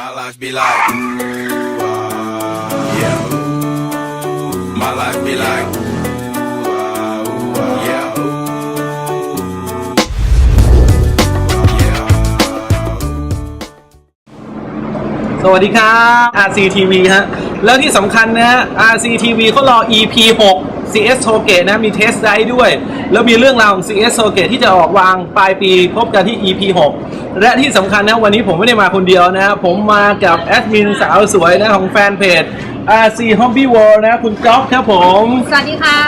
My life be like, ooh, ah, yeah, ooh. My life be like, yeah. สวัสดีครับ RCTV ฮะ แล้วที่สำคัญนะฮะ RCTV เขารอ EP 6 CS t o g a t e นะมีเทสไดด้วย แล้วมีเรื่องราวของ CS t o g a t e ที่จะออกวางปลายปีพบกันที่ EP 6 และที่สำคัญนะวันนี้ผมไม่ได้มาคนเดียวนะ ผมมากับแอดมินสาวสวยนะของแฟนเพจ RC Hobby World นะคุณจ๊อบครับผม สวัสดีค่ะ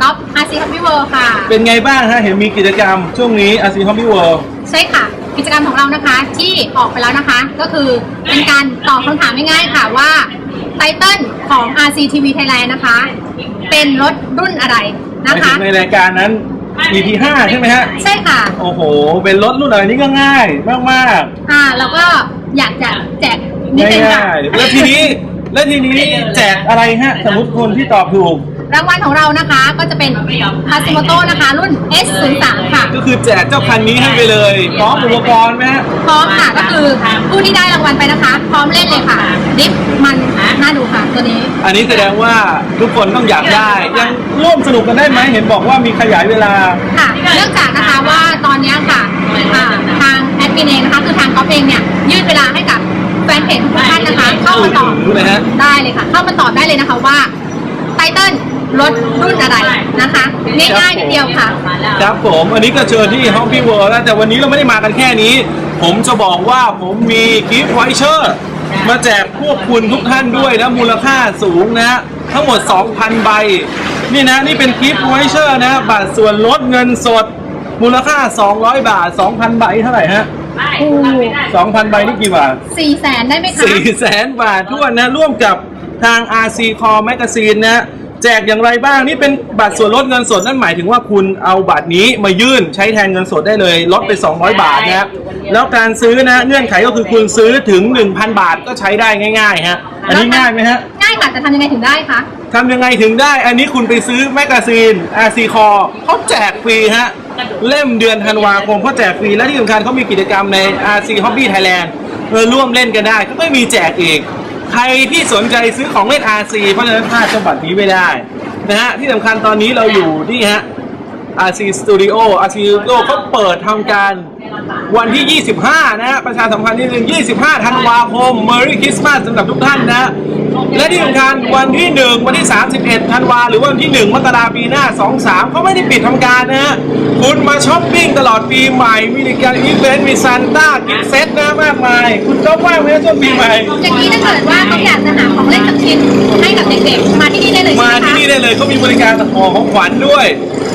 ท็อปอาซีคัมพิเวิร์ค่ะ เป็นไงบ้างฮะเห็นมีกิจกรรมช่วงนี้ RC Hobby World ใช่ค่ะ กิจกรรมของเรานะคะที่ออกไปแล้วนะคะ ก็คือเป็นการตอบคำถามง่ายๆค่ะว่า ไตเติ้ลของ RCTV Thailand นะคะ เป็นรถรุ่นอะไรนะคะในรายการนั้น EP 5 ใช่ไหมฮะ ใช่ค่ะ โอ้โห เป็นรถรุ่นอะไรนี่ก็ง่ายมากอ่าแล้วก็อยากจะแจกๆนิดนึงค่ะ ง่ายๆแล้วทีนี้แล้วทีนี้แจกอะไรฮะ สมมติคนที่ตอบถูก รางวัลของเรานะคะก็จะเป็นคาซิโมโตนะคะ รุ่น S03 ค่ะ ก็คือแจกเจ้าคันนี้ให้ไปเลยพร้อมอุปกรณ์ไหมฮะพร้อมค่ะก็คือผู้ที่ได้รางวัลไปนะคะ พร้อมเล่นเลยค่ะดิฟมันน่าดูค่ะตัวนี้ อันนี้แสดงว่าทุกคนต้องอยากได้ ยังร่วมสนุกกันได้ไหมเห็นบอกว่ามีขยายเวลา ค่ะ เนื่องจากนะคะว่าตอนเนี้ยค่ะอ่าทางแอดมินเองนะคะคือทางก๊อฟเองเนี่ยยืดเวลาให้กับแฟนเพจทุกท่านนะคะ เข้ามาตอบ รู้เลยฮะ ได้เลยค่ะ เข้ามาตอบได้เลยนะคะว่าไตเติ้ล รถรุ่นอะไรนะคะง่ายๆนิดเดียวค่ะ ครับผมอันนี้ก็เชิญที่ห้องพี่เวิร์แล้วแต่วันนี้เราไม่ได้มากันแค่นี้ ผมจะบอกว่าผมมีกิฟต์ไวเชอร์มาแจกพวกคุณทุกท่านด้วยนะมูลค่าสูงนะทั้งหมด 2,000 ใบ นี่นะนี่เป็นกิฟต์ไวเชอร์นะบัตรส่วนลดเงินสด มูลค่า 200 บาท 2,000 ใบเท่าไหร่ฮะ2,000ใบนี่กี่บาทสี่แสนได้ไหมคะสี่แสนบาททั่วนนะร่วมกับทาง RC Core Magazine นะ แจกอย่างไรบ้างนี่เป็นบัตรส่วนลดเงินสดนั่นหมายถึงว่าคุณเอาบัตรนี้มายื่นใช้แทนเงินสดได้เลยลดไป 200 บาทนะแล้วการซื้อนะเงื่อนไขก็คือคุณซื้อถึง 1,000 บาทก็ใช้ได้ง่ายๆฮะอันนี้ง่ายไหมฮะง่ายค่ะจะทำยังไงถึงได้คะทำยังไงถึงได้ อันนี้คุณไปซื้อแมกกาซีน RC Core เขาแจกฟรีฮะเล่มเดือนธันวาคมเขาแจกฟรีและที่สำคัญเขามีกิจกรรมใน RC Hobby Thailand เออร่วมเล่นกันได้เขาก็มีแจกอีก ใครที่สนใจซื้อของเล่น RC เพราะฉะนั้นพลาดจังหวัดนี้ไม่ได้นะฮะที่สำคัญตอนนี้เราอยู่นี่ฮะ RC Studio RC Studio เขาเปิดทำการวันที่ 25 นะฮะประชาสัมพันธ์นิดนึง25 ธันวาคม Merry Christmas สำหรับทุกท่านนะ และที่สำคัญวันที่ 1 วันที่ 31 ธันวา หรือว่าวันที่ 1 มกราปีหน้า 23 เขาไม่ได้ปิดทำการนะฮะคุณมาช้อปปิ้งตลอดปีใหม่ มีการอีเวนต์มีซานต้ากิฟต์เซตนะมากมาย คุณชอบว่างไหมช่วงปีใหม่ อย่างนี้ถ้าเกิดว่า กชิ้นให้กับเด็กๆ มาที่นี่ได้เลยมาใช่ไหมที่คะนี่ได้เลยเขามีบริการห่อของขวัญด้วย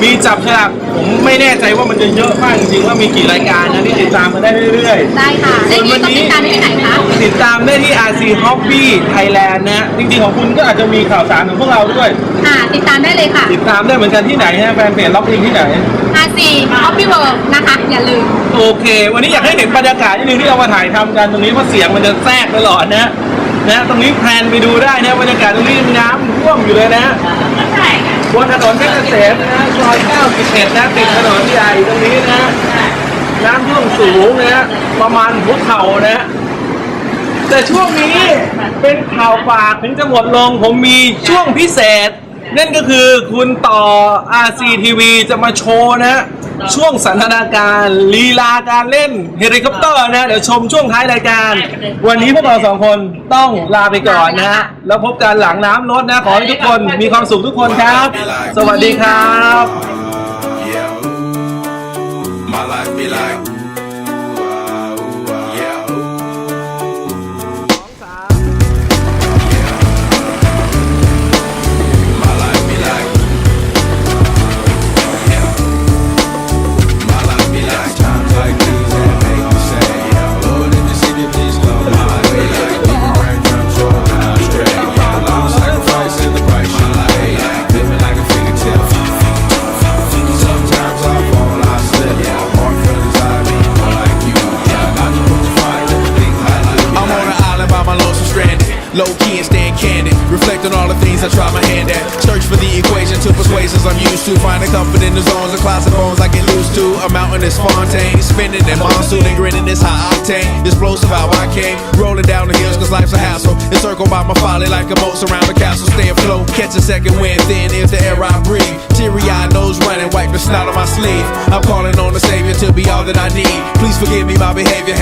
มีจับฉลากผมไม่แน่ใจว่ามันจะเยอะมากจริงๆว่ามีกี่รายการนะที่ติดตามมาได้เรื่อยๆ ได้ค่ะและนี่ต้องติดตามได้ที่ไหนคะ ติดตามได้ที่ RC Hobby Thailand นะฮะจริงๆของคุณก็อาจจะมีข่าวสารของพวกเราด้วยค่ะติดตามได้เลยค่ะ ติดตามได้เหมือนกันที่ไหนฮะแฟนเพจล็อกอินที่ไหน RC Hobby World นะคะ อย่าลืม โอเค วันนี้อยากให้เห็นบรรยากาศนิดนึงที่เรามาถ่ายทำกันตรงนี้เพราะเสียงมันจะแทรกตลอดนะ นะตรงนี้แพลนไปดูได้นะบรรยากาศตรงนี้น้ำท่วมอยู่เลยนะบนถนนเพชรเกษมนะซอย91นะติดถนนใหญ่ตรงนี้นะ น้ำท่วมสูงนะประมาณหัวเข่านะ แต่ช่วงนี้เป็นข่าวฝากถึงจะหมดลงผมมีช่วงพิเศษ นั่นก็คือคุณต่อ RCTV จะมาโชว์นะ ช่วงสันทนาการลีลาการเล่นเฮลิคอปเตอร์นะ เดี๋ยวชมช่วงท้ายรายการ วันนี้พวกเราสองคนต้องลาไปก่อนนะ แล้วพบกันหลังน้ำลดนะ ขอให้ทุกคนมีความสุขทุกคนครับ สวัสดีครับ my life be like, I try my hand at. Search for the equation to persuasions I'm used to. Finding comfort in the zones of closet bones I get loose to. a mountain is Fontaine. Spinning in monsoon and grinning is high octane. Explosive how I came. Rolling down the hills cause life's a hassle. Encircled by my folly like a moat around the castle. Stay afloat. Catch a second wind thin is the air I breathe. Teary eyed nose running, wipe the snot on my sleeve. I'm calling on the Savior to be all that I need. Please forgive me my behavior.